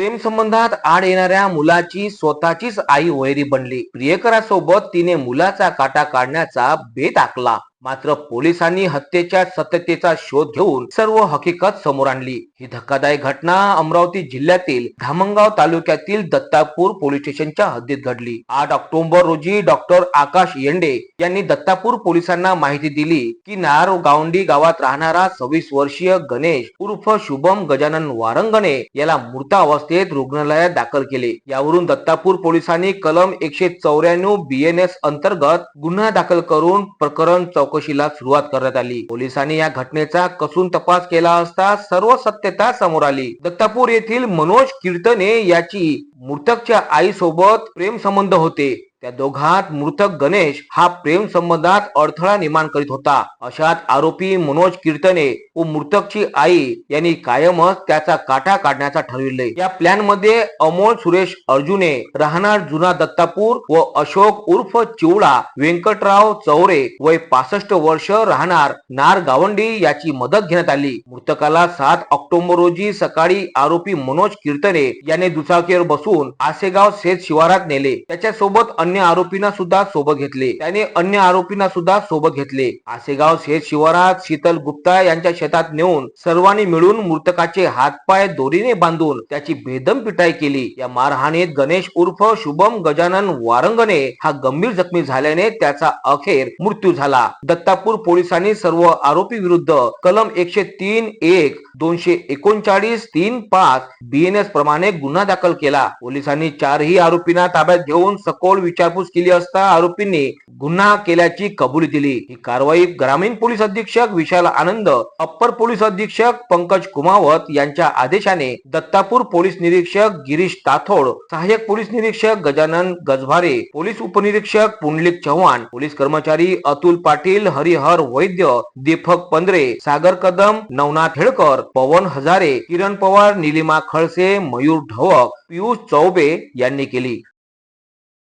प्रेम संबंधात आड येणाऱ्या मुलाची स्वतःचीच आई वैरी बनली. प्रियकरासोबत तिने मुलाचा काटा काढण्याचा बेत आखला. मात्र पोलिसांनी हत्येच्या सत्यतेचा शोध घेऊन सर्व हकीकत समोर आणली. ही धक्कादायक घटना अमरावती जिल्ह्यातील धामणगाव तालुक्यातील दत्तापूर पोलीस स्टेशनच्या हद्दीत घडली. आठ ऑक्टोबर रोजी डॉक्टर आकाश येंडे यांनी दत्तापूर पोलिसांना माहिती दिली की नार गावंडी गावात राहणारा सव्वीस वर्षीय गणेश उर्फ शुभम गजानन वारंगणे याला मृत अवस्थेत रुग्णालयात दाखल केले. यावरून दत्तापूर पोलिसांनी कलम एकशे चौऱ्याण्णव बीएनएस अंतर्गत गुन्हा दाखल करून प्रकरण चौक चौकशीला सुरुवात करण्यात आली. पोलिसांनी या घटनेचा कसून तपास केला असता सर्व सत्यता समोर आली. दत्तापूर येथील मनोज कीर्तने याची मृतकच्या आईसोबत प्रेम संबंध होते. त्या दोघात मृतक गणेश हा प्रेम संबंधात अडथळा निर्माण करीत होता. अशात आरोपी मनोज कीर्तने व मृतकची आई यांनी कायमच त्याचा काटा काढण्याचा ठरविले. या प्लॅनमध्ये अमोल सुरेश अर्जुने राहणार जुना दत्तापूर व अशोक उर्फ चिवळा व्यंकटराव चौरे वय पासष्ट वर्ष राहणार नार गावंडी याची मदत घेण्यात आली. मृतकाला सात ऑक्टोबर रोजी सकाळी आरोपी मनोज कीर्तने याने दुचाकीवर बसून आसेगाव शेत शिवारात नेले. त्याच्यासोबत अन्य आरोपींना सुद्धा सोबत घेतले. त्याने अन्य आरोपींना सुद्धा सोबत घेतले. आसेगाव शेत शिवारात शीतल गुप्ता यांच्या शेतात नेऊन सर्वांनी मिळून मृतकाचे हातपाय दोरीने बांधून त्याची भेदम पिटाई केली. या मारहाणीत गणेश उर्फ शुभम गजानन वारंगणे हा गंभीर जखमी झाल्याने त्याचा अखेर मृत्यू झाला. दत्तापूर पोलिसांनी सर्व आरोपी विरुद्ध कलम एकशे तीन एक दोनशे एकोणचाळीस तीन पाच बीएनएस प्रमाणे गुन्हा दाखल केला. पोलिसांनी चारही आरोपींना ताब्यात घेऊन सखोल विचार विचारपूस केली असता आरोपींनी गुन्हा केल्याची कबुली दिली. ही कारवाई ग्रामीण पोलीस अधीक्षक विशाल आनंद अप्पर पोलीस अधीक्षक पंकज कुमावत यांच्या आदेशाने दत्तापूर पोलीस निरीक्षक गिरीश ताथोड सहाय्यक पोलीस निरीक्षक गजानन गजभारे पोलीस उपनिरीक्षक पुंडलिक चव्हाण पोलीस कर्मचारी अतुल पाटील हरिहर वैद्य दीपक पंधरे सागर कदम नवनाथ हेळकर पवन हजारे किरण पवार निलिमा खळसे मयूर ढवक पियुष चौबे यांनी केली.